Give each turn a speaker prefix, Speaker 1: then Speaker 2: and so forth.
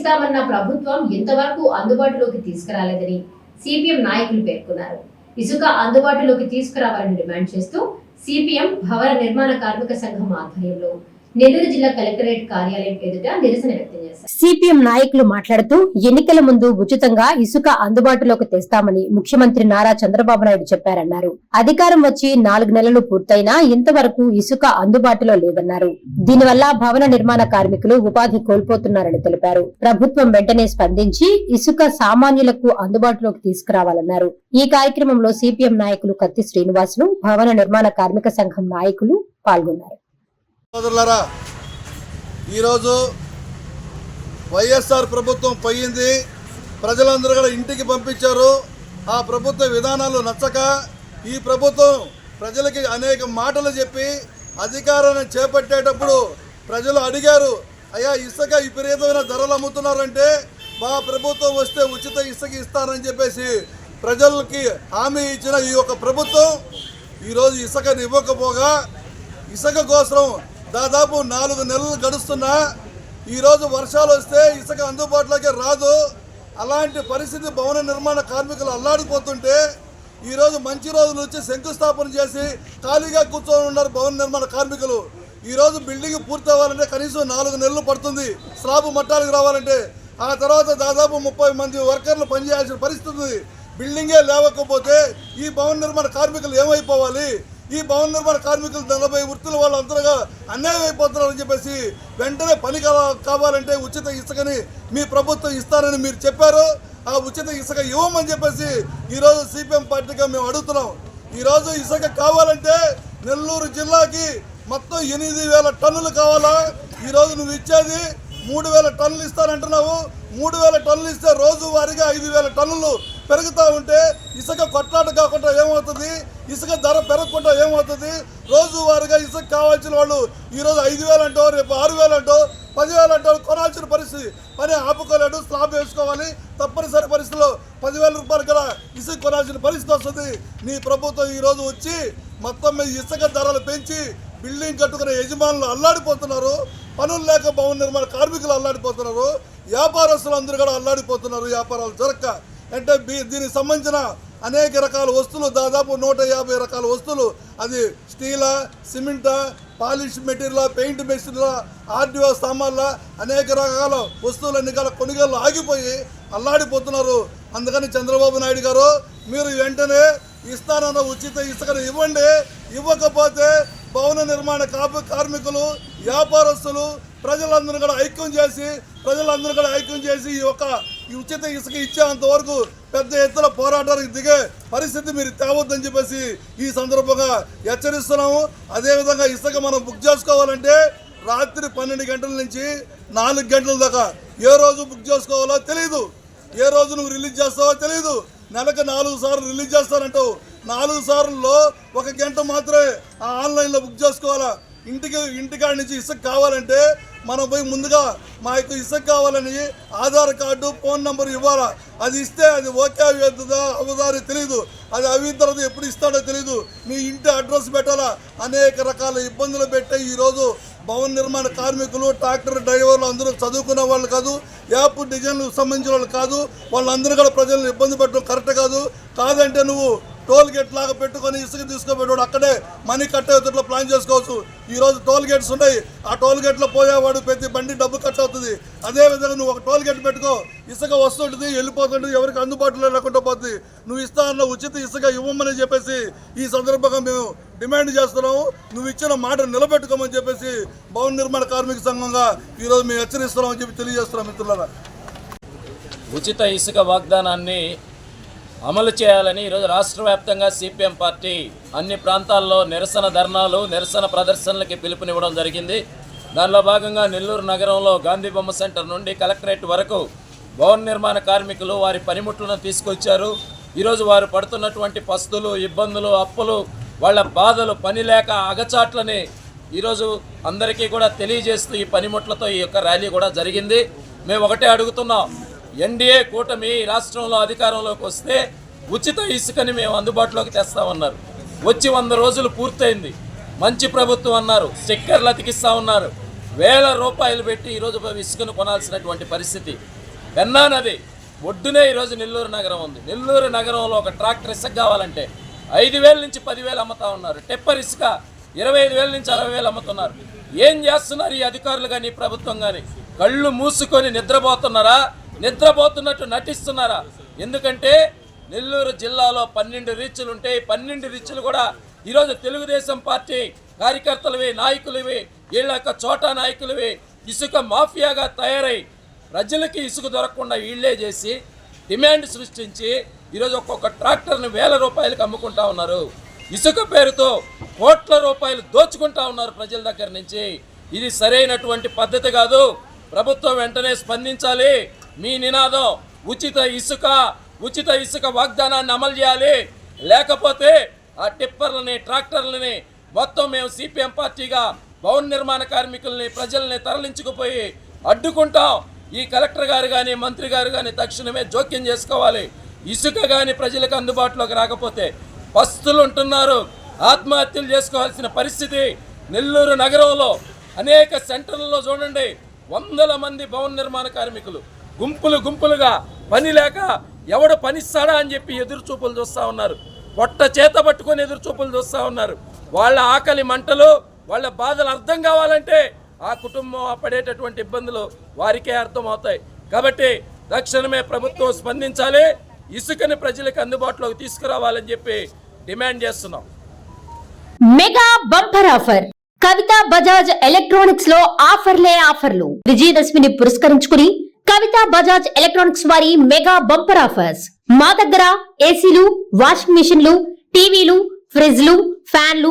Speaker 1: ఇస్తామన్న ప్రభుత్వం ఇంతవరకు అందుబాటులోకి తీసుకురాలేదని సిపిఎం నాయకులు పేర్కొన్నారు. ఇసుక అందుబాటులోకి తీసుకురావాలని డిమాండ్ చేస్తూ సిపిఎం భవన నిర్మాణ కార్మిక సంఘం ఆధ్వర్యంలో నెల్లూరు జిల్లా కలెక్టరేట్ కార్యాలయం ఎదుట నిరసన వ్యక్తం చేశారు.
Speaker 2: సిపిఎం నాయకులు మాట్లాడుతూ ఎన్నికల ముందు ఉచితంగా ఇసుక అందుబాటులోకి తెస్తామని ముఖ్యమంత్రి నారా చంద్రబాబు నాయుడు చెప్పారన్నారు. అధికారం వచ్చి నాలుగు నెలలు పూర్తయినా ఇంతవరకు ఇసుక అందుబాటులో లేదన్నారు. దీనివల్ల భవన నిర్మాణ కార్మికులు ఉపాధి కోల్పోతున్నారని తెలిపారు. ప్రభుత్వం వెంటనే స్పందించి ఇసుక సామాన్యులకు అందుబాటులోకి తీసుకురావాలన్నారు. ఈ కార్యక్రమంలో సిపిఎం నాయకులు కత్తి శ్రీనివాసులు భవన నిర్మాణ కార్మిక సంఘం నాయకులు పాల్గొన్నారు.
Speaker 3: సోదరులరా ఈరోజు వైఎస్ఆర్ ప్రభుత్వం పోయింది. ప్రజలందరూ కూడా ఇంటికి పంపించారు. ఆ ప్రభుత్వ విధానాలు నచ్చక ఈ ప్రభుత్వం ప్రజలకి అనేక మాటలు చెప్పి అధికారాన్ని చేపట్టేటప్పుడు ప్రజలు అడిగారు అయ్యా ఇసుక విపరీతమైన ధరలు అమ్ముతున్నారంటే మా ప్రభుత్వం వస్తే ఉచిత ఇసుక ఇస్తారని చెప్పేసి ప్రజలకి హామీ ఇచ్చిన ఈ యొక్క ప్రభుత్వం ఈరోజు ఇసుకని ఇవ్వకపోగా ఇసుక కోసం దాదాపు నాలుగు నెలలు గడుస్తున్నా ఈరోజు వర్షాలు వస్తే ఇసుక అందుబాటులోకి రాదు. అలాంటి పరిస్థితి భవన నిర్మాణ కార్మికులు అల్లాడిపోతుంటే ఈరోజు మంచి రోజులు వచ్చి శంకుస్థాపన చేసి ఖాళీగా కూర్చొని ఉన్నారు భవన నిర్మాణ కార్మికులు. ఈరోజు బిల్డింగ్ పూర్తి అవ్వాలంటే కనీసం నాలుగు నెలలు పడుతుంది. స్లాబ్ మట్టాలకు రావాలంటే ఆ తర్వాత దాదాపు ముప్పై మంది వర్కర్లు పనిచేయాల్సిన పరిస్థితి ఉంది. బిల్డింగే లేవకపోతే ఈ భవన నిర్మాణ కార్మికులు ఏమైపోవాలి? ఈ భవన నిర్మాణ కార్మికులు నలభై వృత్తుల వాళ్ళు అంతగా అన్యాయం అయిపోతున్నారని చెప్పేసి వెంటనే పని కావాలంటే ఉచిత ఇసుకని మీ ప్రభుత్వం ఇస్తారని మీరు చెప్పారు. ఆ ఉచిత ఇసుక ఇవ్వమని చెప్పేసి ఈరోజు సిపిఎం పార్టీగా మేము అడుగుతున్నాం. ఈరోజు ఇసుక కావాలంటే నెల్లూరు జిల్లాకి మొత్తం ఎనిమిది వేల టన్నులు కావాలా? ఈరోజు నువ్వు ఇచ్చేది మూడు వేల టన్నులు ఇస్తానంటున్నావు. మూడు వేల టన్నులు ఇస్తే రోజువారీగా ఐదు వేల టన్నులు పెరుగుతూ ఉంటే ఇసుక కొట్లాట కాకుండా ఏమవుతుంది? ఇసుక ధర పెరగకుండా ఏమవుతుంది? రోజువారీగా ఇసుక కావాల్సిన వాళ్ళు ఈరోజు ఐదు వేలు అంటో రేపు ఆరు వేలు అంటో పదివేలు అంటో కొనాల్సిన పరిస్థితి. పని ఆపుకోలేడు స్లాబ్ వేసుకోవాలి. తప్పనిసరి పరిస్థితిలో పదివేల రూపాయలు కదా ఇసుక కొనాల్సిన పరిస్థితి వస్తుంది. నీ ప్రభుత్వం ఈరోజు వచ్చి మొత్తం మీద ఇసుక ధరలు పెంచి బిల్డింగ్ కట్టుకునే యజమానులు అల్లాడిపోతున్నారు. పనులు లేక భవన నిర్మాణ కార్మికులు అల్లాడిపోతున్నారు. వ్యాపారస్తులు అందరూ కూడా అల్లాడిపోతున్నారు. వ్యాపారాలు జరక్క అంటే దీనికి సంబంధించిన అనేక రకాల వస్తువులు దాదాపు నూట యాభై రకాల వస్తువులు. అది స్టీలా సిమెంటా పాలిష్ మెటీరియల్ పెయింట్ మెషిన్ల ఆర్డిఓ సామాన్ల అనేక రకాల వస్తువులన్నీ కూడా కొనుగోలు ఆగిపోయి అల్లాడిపోతున్నారు. అందుకని చంద్రబాబు నాయుడు గారు మీరు వెంటనే ఇస్తానన్న ఉచిత ఇసుకను ఇవ్వండి. ఇవ్వకపోతే భవన నిర్మాణ కాపు కార్మికులు వ్యాపారస్తులు ప్రజలందరూ కూడా ఐక్యం చేసి ప్రజలందరూ కూడా ఐక్యం చేసి ఈ యొక్క ఈ ఉచిత ఇసుక ఇచ్చేంత వరకు పెద్ద ఎత్తున పోరాటానికి దిగే పరిస్థితి మీరు తేవద్దని చెప్పేసి ఈ సందర్భంగా హెచ్చరిస్తున్నాము. అదేవిధంగా ఇసుక మనం బుక్ చేసుకోవాలంటే రాత్రి పన్నెండు గంటల నుంచి నాలుగు గంటల దాకా ఏ రోజు బుక్ చేసుకోవాలో తెలియదు ఏ రోజు నువ్వు రిలీజ్ చేస్తావో తెలియదు నెలకు నాలుగు సార్లు రిలీజ్ చేస్తానంటావు. నాలుగు సార్లలో ఒక గంట మాత్రమే ఆ ఆన్లైన్లో బుక్ చేసుకోవాలా? ఇంటికి ఇంటికాడ నుంచి ఇసుక కావాలంటే మనం పోయి ముందుగా మా యొక్క ఇసుక కావాలని ఆధార్ కార్డు ఫోన్ నెంబర్ ఇవ్వాలా? అది ఇస్తే అది ఓకే అవుతుందా? అవుదా తెలియదు అది అయిన తర్వాత ఎప్పుడు ఇస్తాడో తెలియదు నీ ఇంటి అడ్రస్ పెట్టాలా? అనేక రకాల ఇబ్బందులు పెట్టే ఈరోజు భవన నిర్మాణ కార్మికులు ట్రాక్టర్ డ్రైవర్లు అందరూ చదువుకున్న వాళ్ళు కాదు యాప్ డిజైన్లు సంబంధించిన వాళ్ళు కాదు వాళ్ళందరూ కూడా ప్రజలను ఇబ్బంది పెట్టడం కరెక్ట్ కాదు. కాదంటే నువ్వు టోల్ గేట్ లాగా పెట్టుకొని ఇసుక తీసుకోబెట్టాడు అక్కడే మనీ కట్టే ప్లాన్ చేసుకోవచ్చు. ఈరోజు టోల్ గేట్స్ ఉన్నాయి. ఆ టోల్ గేట్లో పోయేవాడు ప్రతి బండి డబ్బు కట్ అవుతుంది. అదే విధంగా నువ్వు ఒక టోల్ గేట్ పెట్టుకో ఇసుక వస్తుంటుంది వెళ్ళిపోతుంటుంది ఎవరికి అందుబాటులో లేకుండా పోతుంది. నువ్వు ఇస్తా అన్న ఉచిత ఇసుక ఇవ్వమని చెప్పేసి ఈ సందర్భంగా మేము డిమాండ్ చేస్తున్నాము. నువ్వు ఇచ్చిన మాట నిలబెట్టుకోమని చెప్పేసి భవన నిర్మాణ కార్మిక సంఘంగా ఈరోజు మేము హెచ్చరిస్తున్నామని చెప్పి తెలియజేస్తున్నాం మిత్రులారా.
Speaker 4: ఉచిత ఇసుక వాగ్దానాన్ని అమలు చేయాలని ఈరోజు రాష్ట్ర వ్యాప్తంగా సిపిఎం పార్టీ అన్ని ప్రాంతాల్లో నిరసన ధర్నాలు నిరసన ప్రదర్శనలకి పిలుపునివ్వడం జరిగింది. దానిలో భాగంగా నెల్లూరు నగరంలో గాంధీ బొమ్మ సెంటర్ నుండి కలెక్టరేట్ వరకు భవన నిర్మాణ కార్మికులు వారి పనిముట్లను తీసుకొచ్చారు. ఈరోజు వారు పడుతున్నటువంటి పస్తులు ఇబ్బందులు అప్పులు వాళ్ళ బాధలు పని లేక అగచాట్లని ఈరోజు అందరికీ కూడా తెలియజేస్తూ ఈ పనిముట్లతో ఈ యొక్క ర్యాలీ కూడా జరిగింది. మేము ఒకటే అడుగుతున్నాం. ఎన్డీఏ కూటమి ఈ రాష్ట్రంలో అధికారంలోకి వస్తే ఉచిత ఇసుకని మేము అందుబాటులోకి తెస్తామన్నారు. వచ్చి వంద రోజులు పూర్తయింది. మంచి ప్రభుత్వం అన్నారు. స్టిక్కర్లు అతికిస్తా ఉన్నారు. వేల రూపాయలు పెట్టి ఈరోజు ఇసుకను కొనాల్సినటువంటి పరిస్థితి. పెన్నా నది ఒడ్డునే ఈరోజు నెల్లూరు నగరం ఉంది. నెల్లూరు నగరంలో ఒక ట్రాక్టర్ ఇసుక కావాలంటే ఐదు వేల నుంచి పదివేలు అమ్ముతా ఉన్నారు. టెప్పర్ ఇసుక ఇరవై ఐదు వేల నుంచి అరవై వేలు అమ్ముతున్నారు. ఏం చేస్తున్నారు ఈ అధికారులు కానీ ప్రభుత్వం కానీ? కళ్ళు మూసుకొని నిద్రపోతున్నారా? నిద్రపోతున్నట్టు నటిస్తున్నారా? ఎందుకంటే నెల్లూరు జిల్లాలో పన్నెండు రీచ్లు ఉంటాయి పన్నెండు రీచ్లు కూడా ఈరోజు తెలుగుదేశం పార్టీ కార్యకర్తలవి నాయకులవి వీళ్ళ యొక్క చోటా నాయకులవి ఇసుక మాఫియాగా తయారై ప్రజలకి ఇసుక దొరకకుండా వీళ్ళే చేసి డిమాండ్ సృష్టించి ఈరోజు ఒక్కొక్క ట్రాక్టర్ని వేల రూపాయలకు అమ్ముకుంటా ఉన్నారు. ఇసుక పేరుతో కోట్ల రూపాయలు దోచుకుంటా ఉన్నారు ప్రజల దగ్గర నుంచి. ఇది సరైనటువంటి పద్ధతి కాదు. ప్రభుత్వం వెంటనే స్పందించాలి. మీ నినాదం ఉచిత ఇసుక ఉచిత ఇసుక వాగ్దానాన్ని అమలు చేయాలి. లేకపోతే ఆ టిప్పర్లని ట్రాక్టర్లని మొత్తం మేము సిపిఎం పార్టీగా భవన నిర్మాణ కార్మికుల్ని ప్రజల్ని తరలించుకుపోయి అడ్డుకుంటాం. ఈ కలెక్టర్ గారు కానీ మంత్రి గారు కానీ తక్షణమే జోక్యం చేసుకోవాలి. ఇసుక కానీ ప్రజలకు అందుబాటులోకి రాకపోతే పస్తులు ఉంటున్నారు. ఆత్మహత్యలు చేసుకోవాల్సిన పరిస్థితి నెల్లూరు నగరంలో అనేక సెంటర్లలో చూడండి. వందల మంది భవన నిర్మాణ కార్మికులు గుంపులు గుంపులుగా పని లేక ఎవడు పనిస్తాడా అని చెప్పి ఎదురు చూపులు చూస్తూ ఉన్నారు. పొట్ట చేత పట్టుకొని ఎదురు చూపులు చూస్తూ ఉన్నారు. వాళ్ళ ఆకలి మంటలు వాళ్ళ బాధలు అర్థం కావాలంటే ఆ కుటుంబం పడేటటువంటి ఇబ్బందులు వారికే అర్థమవుతాయి. కాబట్టి తక్షణమే ప్రభుత్వం స్పందించాలి ఇసుకని ప్రజలకు అందుబాటులోకి తీసుకురావాలని చెప్పి డిమాండ్ చేస్తున్నాం.
Speaker 2: Mega bumper offer. Kavitha Bajaj ఎలక్ట్రానిక్స్లో ఆఫర్లే ఆఫర్లు. విజయదశమిని పురస్కరించుకుని కవిత బజాజ్ ఎలక్ట్రానిక్స్ వారి మెగా బంపర్ ఆఫర్స్. మా దగ్గర ఏసీలు వాషింగ్ మిషన్లు టీవీలు ఫ్రిడ్జ్లు ఫ్యాన్లు